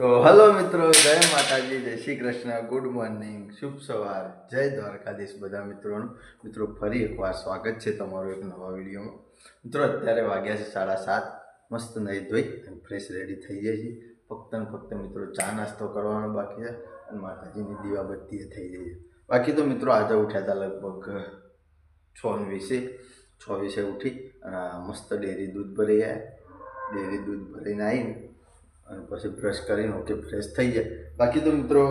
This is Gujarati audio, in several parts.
તો હલો મિત્રો, જય માતાજી, જય શ્રી કૃષ્ણ, ગુડ મોર્નિંગ, શુભ સવાર, જય દ્વારકાધીશ બધા મિત્રોનું. મિત્રો, ફરી એકવાર સ્વાગત છે તમારું એક નવા વિડીયોમાં. મિત્રો, અત્યારે વાગ્યા છે સાડા સાત, મસ્ત નહીં ધોઈ અને ફ્રેશ રેડી થઈ જાય છે ફક્ત ને ફક્ત મિત્રો, ચા નાસ્તો કરવાનો બાકી છે અને માતાજીની દીવાબત્તી થઈ જાય છે. બાકી તો મિત્રો, આજે ઉઠ્યા હતા લગભગ છ વીસે છ વીસે ઉઠી મસ્ત ડેરી દૂધ ભરી આવ્યા ડેરી દૂધ ભરીને આવીને અને પછી બ્રશ કરીને ઓકે ફ્રેશ થઈ જાય. બાકી તો મિત્રો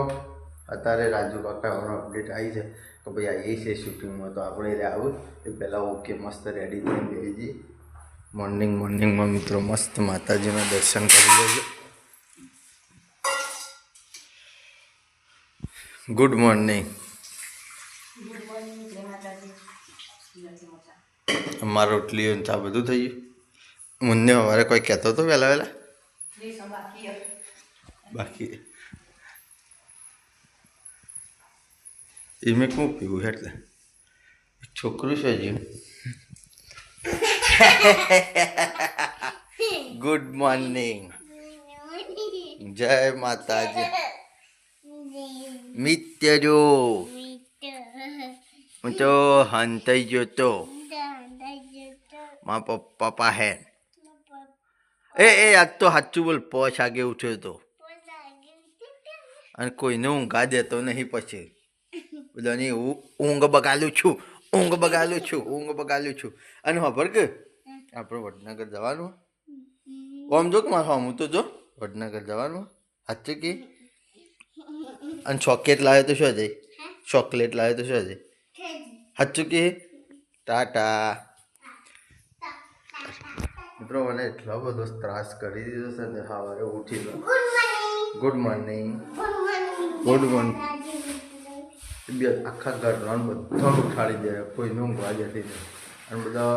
અત્યારે રાજુ કાકાનો અપડેટ આવી છે કે ભાઈ આવીએ છીએ શૂટિંગમાં તો આપણે રે આવું. એ પહેલાં ઓકે મસ્ત રેડી થઈને બેસી જઈએ. મોર્નિંગ મોર્નિંગમાં મિત્રો મસ્ત માતાજીના દર્શન કરી લેજો. ગુડ મોર્નિંગ અમારા રોટલીઓ ચા બધું થઈ ગયું. મુન્ને અમારે કોઈ કહેતો હતો વહેલા વહેલા? બાકી એ મેં શું પીવું એટલે એક છોકરું છે હજી ગુડ મોર્નિંગ જય માતાજી મિત્ય જો હું તો હંતાઈ ગયો તો મારા પપ્પા પાસે એ એ આજ તો સાચું બોલ પોચ આગે ઉઠ્યો તો. અને કોઈને ઊંઘા દેતો નહીં પછી. બધાની ઊંઘ બગાડું છું ઊંઘ બગાડું છું ઊંઘ બગાડું છું. અને ખબર કે આપણે વડનગર જવાનું? આમ જો કે મારે હું તો જો વડનગર જવાનું? સાચું કે? અને ચોકલેટ લાવ્યો તો શું જઈ ચોકલેટ લાવ્યો તો શું જઈ સાચું કે? ટાટા. મિત્રો મને એટલો બધો ત્રાસ કરી દીધો છે ને સવારે ઉઠી ગયો ગુડ મોર્નિંગ ગુડ મોર્નિંગ બે આખા ઘરનો બધા ઉઠાડી દે કોઈ ઊંઘવા જતી નહીં. અને બધા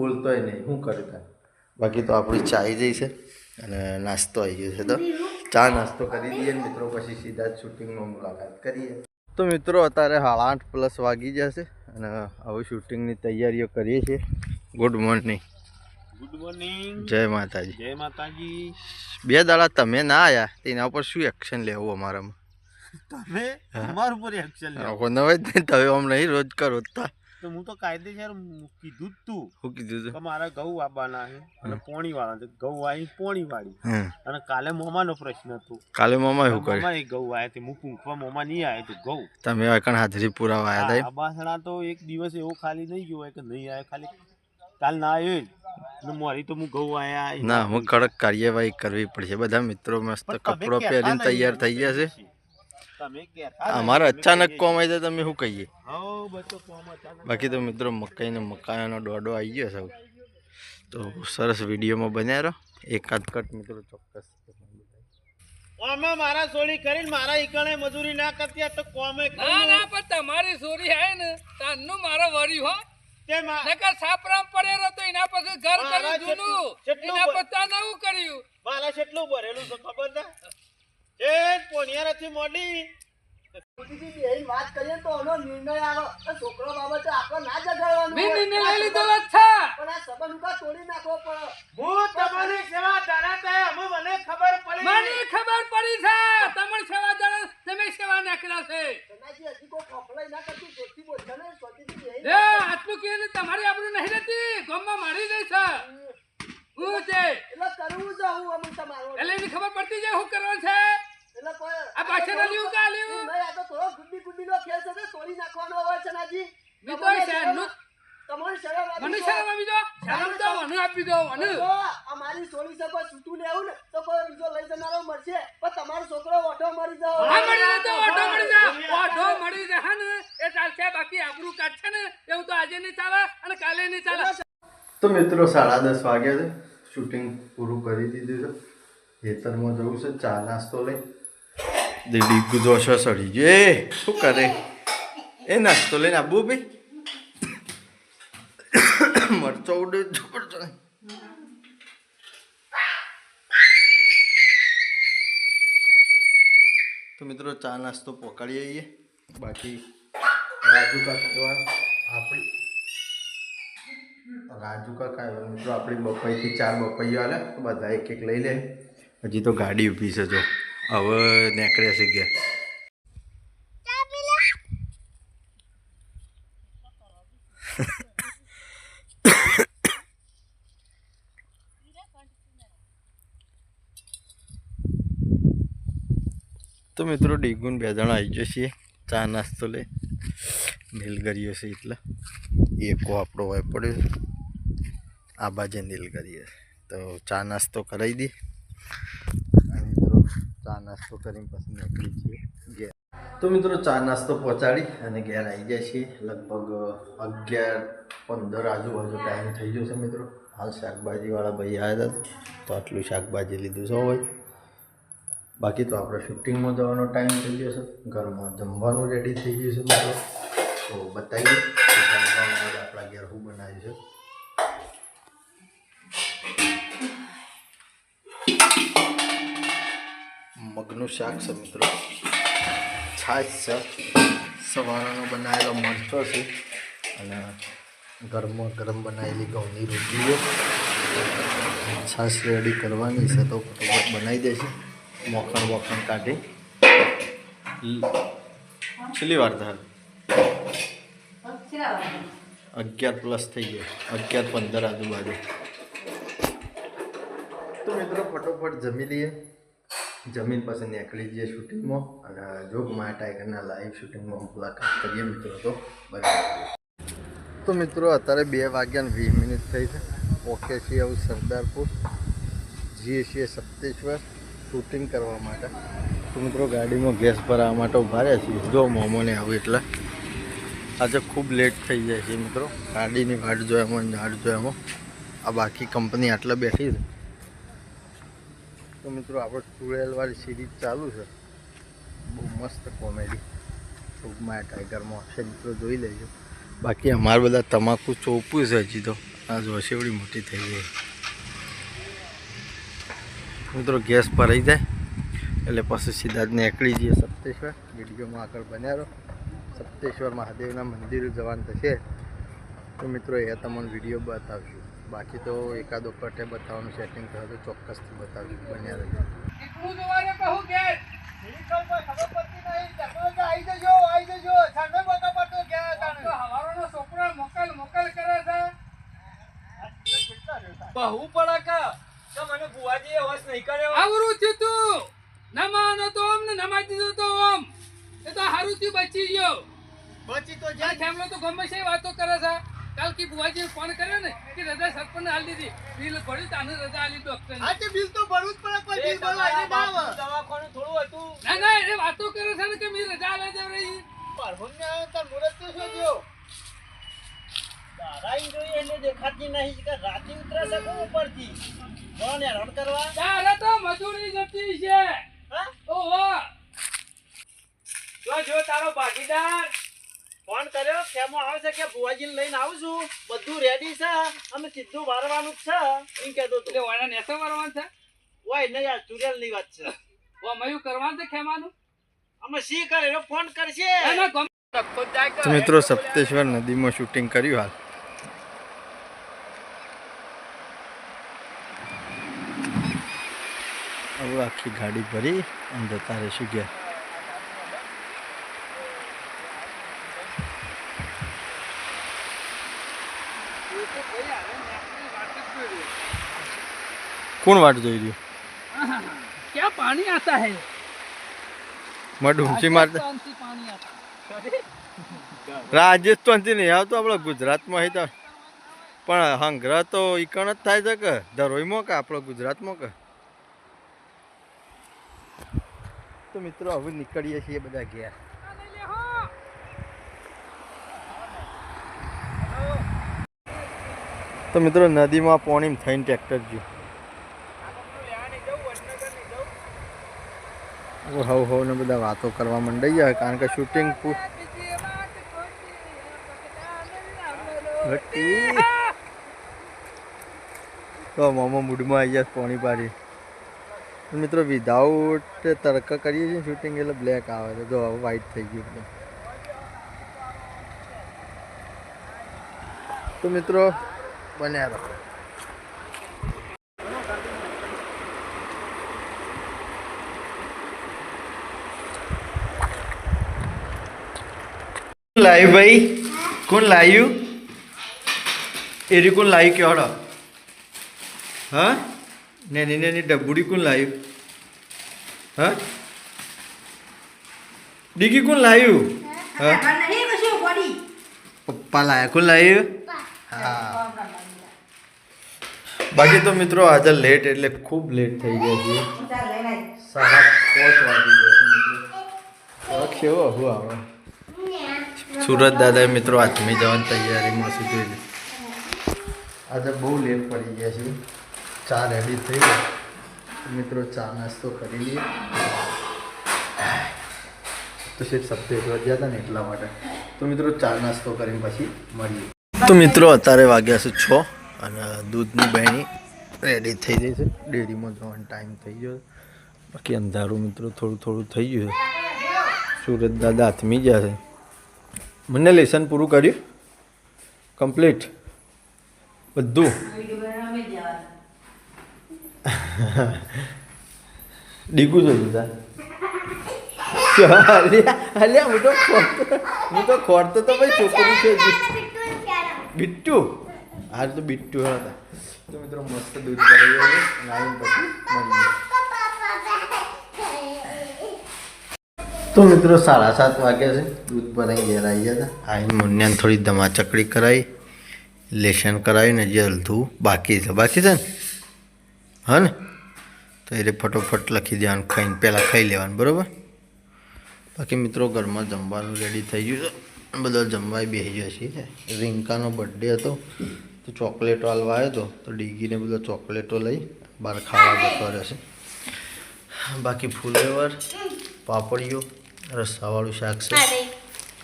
બોલતોય નહીં. શું કરતા બાકી તો આપણી ચા આવી જઈ છે અને નાસ્તો આવી ગયો છે તો. ચા નાસ્તો કરી દઈએ ને મિત્રો પછી સીધા જ શૂટિંગમાં મુલાકાત કરીએ. તો મિત્રો અત્યારે સાડા આઠ પ્લસ વાગી જશે અને હવે શૂટિંગની તૈયારીઓ કરીએ છીએ. ગુડ મોર્નિંગ ગુડ મોર્નિંગ જય માતાજી. જય માતાજી. બે દાડા તમે ના આયા તેના ઉપર શું એક્શન લેવું અમારામાં? તમે? અમારા ઉપર એક્શન લેવો? નવે જ નહીં તમે આમ નહીં રોજ કરો તા. તો હું તો કાયદેસર કીધું તું શું કીધું તું? મારા ઘઉં વાવવાના છે અને પોણી વાળા છે. ઘઉં વાવી પોણી વાળી અને કાલે મોમાનો પ્રશ્ન હતો. કાલે મોમા એવું કર્યું? એક ઘઉં આવ્યા તે હું પૂંખવા મોમા નહીં આવ્યા તો ઘઉં. તમે અકણ હાજરી પુરાવા આવ્યા હતા બાસણા તો એક દિવસ એવો ખાલી નહીં ગયો હોય કે નહીં આવ્યો ખાલી કાલ ના આવ્યો મારી તો હું ઘઉં આયા ના હું કડક કાર્યવાહી કરવી પડશે. બધા મિત્રો મસ્ત કપડો પહેરીને તૈયાર થઈ ગયા છે અમારે અચાનક કોમ આવી જાય તમે શું કહીએ? બાકી તો મિત્રો મકાઈને મકાઈનો દોડો આવી ગયો સૌ તો સરસ વિડીયોમાં બન્યા રહો એકાદ કટ મિત્રો ચોક્કસ. આમાં મારા સોરી કરીને મારા ઈકણે મજૂરી ના કરતી તો કોમે ના ના પણ તમારી સોરી હે ને તારનું મારો વરી હો. તે નકર સાપરામ પડેલો તો એના પછી ઘર કર્યું જૂનું. જેટલું- જેટલું એના બ- નવું કર્યું. મારા કેટલું ભરેલું છે ખબર છે? એ પોણિયારાથી મોડી. વાત કરીએ તો એનો નિર્ણય આવો. તો છોકરો બાબતે આપણે ના જગાડવાનું નિર્ણય લઈ લીધો છે. પણ આ સંબંધ ઉકા તોડી નાખવો પડે હું તમારી સેવા ધરાતા અમે મને ખબર પડી. મને ખબર પડી છે. નીકળ્યા છે. તમારી આપણે નહીં રહેતી. મારી દે છે. હું છે? એટલે કરવું છે હું અમે તમારો. એટલે ખબર પડતી જાય હું કરવાનું છે? એટલે આ પાછળ લ્યું કા લ્યું? નહીં આ તો થોડો ગુડી ગુડી નો ખેલ છે તોડી નાખવાનો હોય છે નાજી. બીજો તમારી શરમ મને શરમ આવી દો મને આપી દો મને તો મિત્રો સાડા દસ વાગ્યા છે. શૂટિંગ પૂરું કરી દીધું છે. ખેતરમાં જવું છે, ચા નાસ્તો લઈ. દીદી ગુજો છો સડી ગયો. એ, શું કરે? એ નાસ્તો લઈને આબુ ભાઈ. મરચો ઉડે જબરજસ્ત તો મિત્રો ચા નાસ્તો પકડી આવીએ. બાકી રાજુ કાકા આપણી રાજુ કાકા આવ્યો મિત્રો, આપણી બપાઈથી ચાર બપાઈઓ આલે, તો બધા એક એક લઈ લે. હજી તો ગાડી ઊભી છે, જો. હવે નેકળે છે ગયા તો મિત્રો, ડીગુન બે જણા આવી જશે ચા નાસ્તો લે નીલગરીઓ છે એટલે. એકો આપણો હોય પડ્યો છે. આ કરીએ. તો ચા નાસ્તો કરાવી દી. અને મિત્રો ચા નાસ્તો કરીને પછી નીકળી છીએ ઘેર. તો મિત્રો ચા નાસ્તો પહોંચાડી અને ઘેર આવી જાય છીએ. લગભગ અગિયાર પંદર આજુબાજુ ટાઈમ થઈ ગયો છે મિત્રો. હાલ શાકભાજીવાળા ભાઈ આવ્યા હતા. તો આટલું શાકભાજી લીધું છે હોય. બાકી તો આપણે શૂટિંગમાં જવાનો ટાઈમ થઈ ગયો છે. ઘરમાં જમવાનું રેડી થઈ ગયું છે મિત્રો. તો બતાવીએ. મગનું શાક છે મિત્રો. છાશ છે. સવારનો બનાવેલો મરચો છે. અને ગરમમાં ગરમ બનાવેલી ઘઉંની રોટલીઓ છાશ રેડી કરવાની છે તો ફટોફટ બનાવી દેશે. મોખણ મોખણ કાઢી. છેલ્લી વાર થાય અગિયાર પ્લસ થઈ ગયો. અગિયાર પંદર આજુબાજુ. તો મિત્રો ફટોફટ જમી લઈએ. જમીન પાસે નીકળી જઈએ શૂટિંગમાં અને જોગમાં ટાઈગરના લાઈવ શૂટિંગમાં મુલાકાત કરીએ મિત્રો તો. તો મિત્રો, અત્યારે બે વાગ્યાને વીસ મિનિટ થઈ છે. ઓકે છીએ આવું સરદારપુર જઈએ છીએ સપ્તેશ્વર શૂટિંગ કરવા માટે. તો મિત્રો, ગાડીમાં ગેસ ભરાવા માટે ઊભા રહ્યા છીએ. જો મોમોને આવું એટલે. આજે ખૂબ લેટ થઈ જાય છે મિત્રો. ગાડીની વાટ જોયામાં વાટ જોયામાં આ બાકી કંપની આટલા બેઠી છે. તો મિત્રો આપણે ચુડેલવાળી સિરીઝ ચાલુ છે. બહુ મસ્ત કોમેડી ટૂંકમાં ટાઈગરમાં હશે મિત્રો, જોઈ લેજો. બાકી અમારે બધા તમાકુ ચોપું છે હજી તો. આ જોશે એવડી મોટી થઈ ગઈ મિત્રો, ગેસ ભરાઈ જાય. એટલે પછી સીધા જ નીકળી જઈએ સપ્તેશ્વર. વિડીયોમાં આગળ બન્યા રહો. સપ્તેશ્વર મહાદેવના મંદિરે જવાનું થશે. તો મિત્રો, એ તમને વીડિયો બતાવશું. બાકી તો એકાદ વખતે બતાવવાનું સેટિંગ થયું તો ચોક્કસથી બતાવી બન્યા રહે એટલું જોવાને કહું કે તો હવારોનો છોકરો મોકલ મોકલ કરે છે. બહુ પડે કે તો મને બુવાજીએ હોશ નહીં કર્યો. આવરું થયું તું. ન માનો તો ઓમ ને નમાજ દીધો તો ઓમ એ તો હારું થયું બચી ગયો. બચી તો જ્યાં. ખેમલો તો ગમે છે વાતો કરે છે. કાલ કે બુવાજી ફોન કર્યો ને કે રજા સરપંચ હાલ દીધી. બિલ ભર્યું તાને રજા આલી ડોક્ટર આ તે બિલ તો ભરવું જ પડે પણ બિલ ભરવા આવી. બાવ દવાખાનું થોડું હતું. ના ના એ વાતો કરે છે ને કે મે રજા આલે દેવ રહી. પરહોને આવ્યો તાર મુરત તો શું ગયો દારાઈ જોઈએ એટલે દેખાતી નહીં કે રાતે ઉતરે શકો ઉપરથી? કોણ હેરાન કરવા? તારે તો મજૂરી જતી છે. હા? ઓહો. જો જો તારો ભાગીદાર. ફોન કર્યો કેમો આવે છે કે બુવાજીને લઈને આવું છું. બધું રેડી છે. અમે સીધું વારવાનું છે. એમ કહેતો એટલે વાળા નેસો કરવાનું છે? ઓય નહીં યાર ચુરેલની વાત છે. ઓ મયું કરવાનું છે ખેમાનું? અમે સી કરે? એનો ફોન કરશે. મિત્રો સપ્તેશ્વર નદીમાં શૂટિંગ કર્યું હાલ. હવે આખી ગાડી ભરી અને જતા રહેશું ગયા કોણ વાટ જોઈ રહ્યું? ક્યાં પાણી આતા હે? માં ડુમસી મારતા રાજસ્થાનથી નહીં આવતો આપણે ગુજરાતમાં હે તો. પણ હંગ્રહ તો ઈકણ જ થાય છે કે? ધરોઈમાં કે આપણો ગુજરાતમાં કે? તો મિત્રો હવે નીકળીએ છીએ બધા ગયા તો મિત્રો નદીમાં પાણી થઈને ટ્રેક્ટર જો હવ હવ ને બધા વાતો કરવા માંડી ગયા કારણ કે શૂટિંગ તો મામા મૂડમાં આવી જાય પાણી પાડી. મિત્રો વિધાઉટ તડકા કરીએ છીએ શૂટિંગ એટલે બ્લેક આવે છે. જો હવે વ્હાઈટ થઈ ગયું. તો મિત્રો બન્યા રહો. લાયું ભાઈ? કોણ લાયું? એરી કોણ લાયું કેવડો હા? નેની નેની ડબ્બુડી કોણ લાયું? હા? ડીગી કોણ લાયું? હા પપ્પા લાયા કોણ લાયું? હા. બાકી તો મિત્રો આજે લેટ એટલે ખૂબ લેટ થઈ ગયા છે. સાડા પાંચ વાગી ગયા છે કેવો આવે સુરત દાદા મિત્રો આથમી જવાની તૈયારીમાં શું જોઈ લે. આજે બહુ લેટ પડી ગયા છે. ચા રેડી થઈ ગયા મિત્રો ચા નાસ્તો કરી લઈએ. તો શેઠ સપ્તે ગયા હતા ને એટલા માટે. તો મિત્રો ચા નાસ્તો કરીને પછી મળીએ. તો મિત્રો અત્યારે વાગ્યા છે છ. અને દૂધની બહેણી રેડી થઈ ગઈ છે. ડેરીમાં જવાનો ટાઈમ થઈ ગયો બાકી અંધારું મિત્રો થોડું થોડું થઈ ગયું સુરત દાદા હાથમી ગયા છે. મને લેસન પૂરું કર્યું? કમ્પ્લીટ બધું? ડીગું જોયું તા અલ્યા હું તો હું તો ખોરતો તો ભાઈ છોકરું છે બિટ્ટુ હાલ તો બિટ્ટુ હતા. તો મિત્રો મસ્ત દૂધ ભરાઈ ગયું અને આવીને પછી મળીએ. તો મિત્રો સાડા સાત વાગ્યા છે. દૂધ ભરાઈ ઘેર આવી ગયા હતા. આવીને મુન્યાને થોડી ધમાચકડી કરાવી લેશન કરાવીને જે અડધું બાકી છે. બાકી છે ને? હા ને? તો એ ફટોફટ લખી દેવાનું ખાઈને પહેલાં ખાઈ લેવાનું બરાબર? બાકી મિત્રો ઘરમાં જમવાનું રેડી થઈ ગયું છે. બધા જમવાય બેસી ગયા છે રિંકાનો બર્થડે હતો. તો ચોકલેટો હાલવા આવ્યો હતો તો ડીગીને બધા ચોકલેટો લઈ બહાર ખાવા જતો રહેશે બાકી ફૂલેવર પાપડીઓ રસાવાળું શાક છે.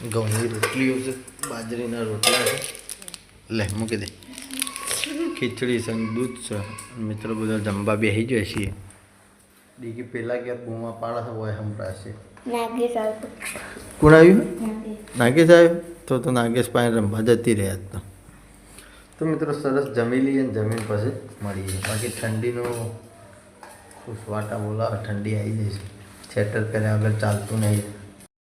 ઘઉંની રોટલીઓ છે બાજરીના રોટલા છે. લે મૂકી દે. ખીચડી છે દૂધ છે. મિત્રો બધા જમવા બેસી જાય છીએ. ડીગી પેલા ક્યાં બૂમા પાડા છે હોય સંભળાશે કોણ આવ્યું? નાગેશ. આવ્યો? તો તો નાગેશ પાસે રમવા જતી રહ્યા જ તો મિત્રો સરસ જમી લઈએ જમીન પછી મળીએ બાકી ઠંડીનો ખુશવાટા બોલા ઠંડી આવી જશે સ્વેટર પહેલાં આગળ ચાલતું નહીં.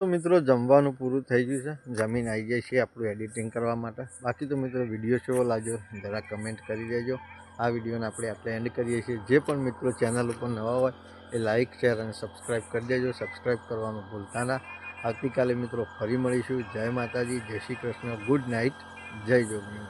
તો મિત્રો જમવાનું પૂરું થઈ ગયું છે. જમીન આવી જાય છે આપણું એડિટિંગ કરવા માટે. બાકી તો મિત્રો વીડિયો કેવો લાગ્યો? જરા કમેન્ટ કરી દેજો. આ વિડીયોને આપણે આપણે એન્ડ કરીએ છીએ. જે પણ મિત્રો ચેનલ ઉપર નવા હોય એ લાઇક શેર અને સબસ્ક્રાઈબ કરી દેજો. સબસ્ક્રાઈબ કરવાનું ભૂલતા ના. આવતીકાલે મિત્રો ફરી મળીશું. જય માતાજી. જય શ્રી કૃષ્ણ. ગુડ નાઇટ જય જોગણી